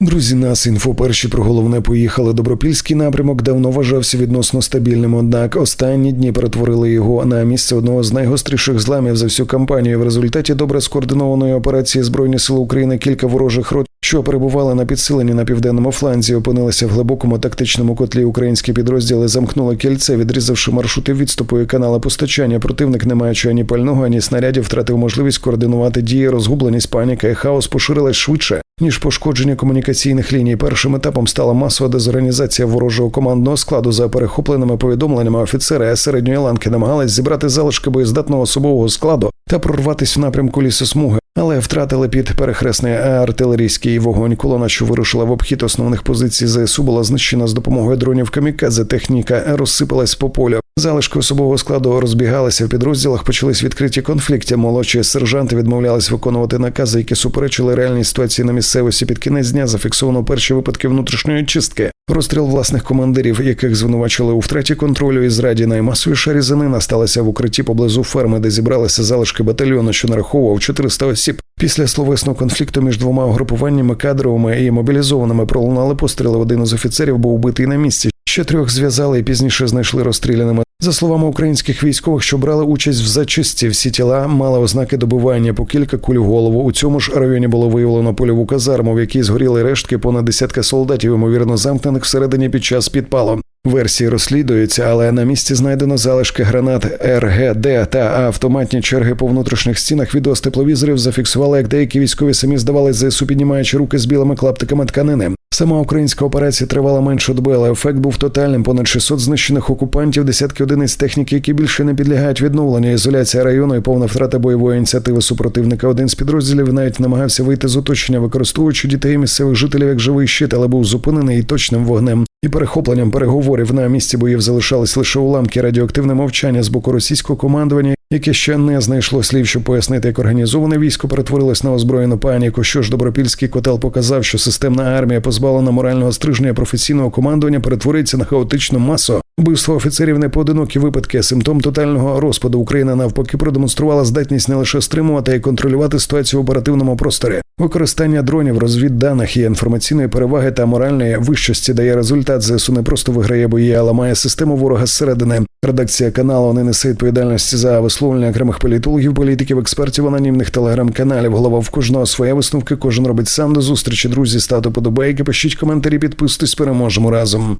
Друзі, нас інфо перші про головне поїхали. Добропільський напрямок давно вважався відносно стабільним. Однак останні дні перетворили його на місце одного з найгостріших зламів за всю кампанію. В результаті добре скоординованої операції збройні сили України кілька ворожих рот, що перебували на підсиленні на південному фланзі, опинилися в глибокому тактичному котлі. Українські підрозділи замкнули кільце, відрізавши маршрути відступу і канали постачання. Противник, не маючи ані пального, ані снарядів, втратив можливість координувати дії, розгубленість, паніка і хаос поширилась швидше ніж пошкодження комунікаційних ліній. Першим етапом стала масова дезорганізація ворожого командного складу за перехопленими повідомленнями. Офіцери середньої ланки намагались зібрати залишки боєздатного особового складу та прорватися в напрямку лісосмуги. Але втратили під перехресний артилерійський вогонь. Колона, що вирушила в обхід основних позицій ЗСУ, була знищена з допомогою дронів камікадзе. Техніка розсипалась по полю. Залишки особового складу розбігалися в підрозділах. Почались відкриті конфлікти. Молодші сержанти відмовлялись виконувати накази, які суперечили реальній ситуації на місцевості. Під кінець дня зафіксовано перші випадки внутрішньої чистки. Розстріл власних командирів, яких звинувачили у втраті контролю і зраді наймасовіша різанина сталася в укритті поблизу ферми, де зібралися залишки батальйону, що нараховував 400 осіб. Після словесного конфлікту між двома угрупуваннями кадровими і мобілізованими пролунали постріли. Один із офіцерів був убитий на місці. Ще трьох зв'язали і пізніше знайшли розстріляними. За словами українських військових, що брали участь в зачистці, всі тіла мали ознаки добивання по кілька куль в голову. У цьому ж районі було виявлено польову казарму, в якій згоріли рештки понад десятка солдатів, ймовірно, замкнених всередині під час підпалу. Версії розслідуються, але на місці знайдено залишки гранат РГД та автоматні черги по внутрішніх стінах. Відео з тепловізорів зафіксували, як деякі військові самі здавались ЗСУ, піднімаючи руки з білими клаптиками тканини. Сама українська операція тривала менше доби, але ефект був тотальним. Понад 600 знищених окупантів, десятки одиниць техніки, які більше не підлягають відновленню. Ізоляція району і повна втрата бойової ініціативи супротивника. Один з підрозділів навіть намагався вийти з оточення, використовуючи дітей місцевих жителів як живий щит, але був зупинений і точним вогнем. І перехопленням переговорів на місці боїв залишались лише уламки радіоактивне мовчання з боку російського командування, яке ще не знайшло слів, щоб пояснити, як організоване військо перетворилось на озброєну паніку. Що ж добропільський котел показав, що системна армія, позбавлена морального стрижня професійного командування, перетвориться на хаотичну масу. Вбивство офіцерів не поодинокі випадки. Симптом тотального розпаду Україна навпаки продемонструвала здатність не лише стримувати й контролювати ситуацію в оперативному просторі. Використання дронів, розвідданих і інформаційної переваги та моральної вищості дає результат. ЗСУ не просто виграє бої, а ламає систему ворога зсередини. Редакція каналу не несе відповідальності за висловлення окремих політологів, політиків, експертів, анонімних телеграм-каналів. Голова в кожного своя висновки. Кожен робить сам до зустрічі. Друзі, ставте подобайки, пишіть коментарі, підписуйтесь. Переможемо разом.